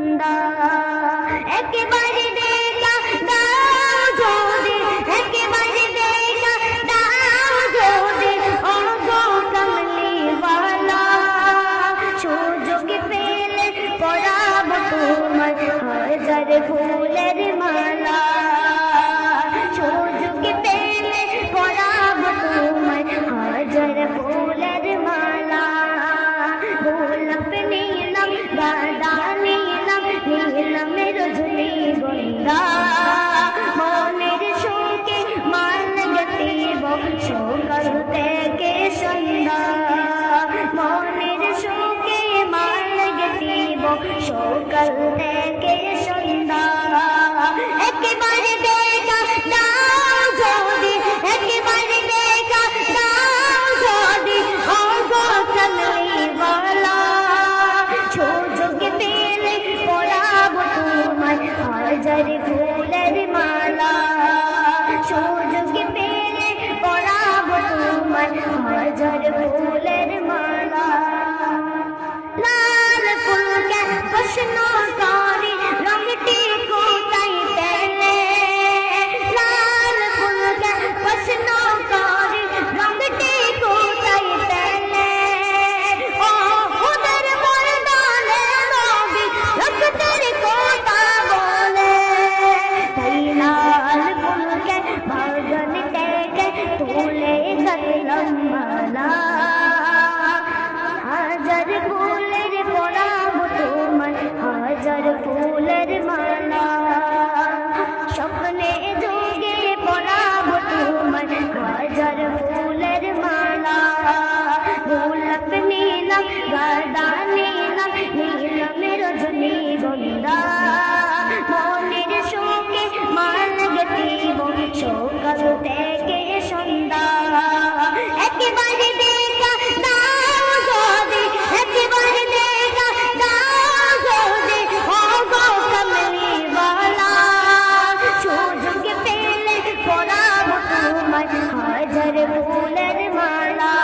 সন্ধ্যা একেবারে দেখা দাও যদি, একেবারে দেখা দাও যদি ও গো কমলিওয়ালা সুযোগ পেলে পড়াবো তোমার হাজার ফুলের সকাল থেকে সন্ধ্যা মনের শোকে মান গতিব সকাল থেকে সন্ধ্যা একেবারে जन्मला হাজার ফুলের মালা।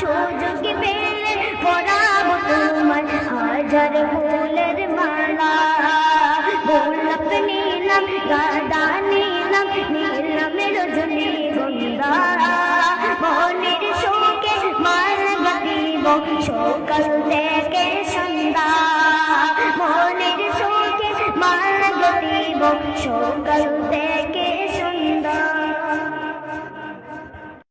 সুযোগ পেলে পড়াবো তোমার হাজার ফুলের মালা। গোলাপ নীলম, গাদা নীলম নীলম রজনী গন্ধা মনের শোকে মান গতিব সকাল থেকে সন্ধ্যা। মনের শোকে মান গতিব সকাল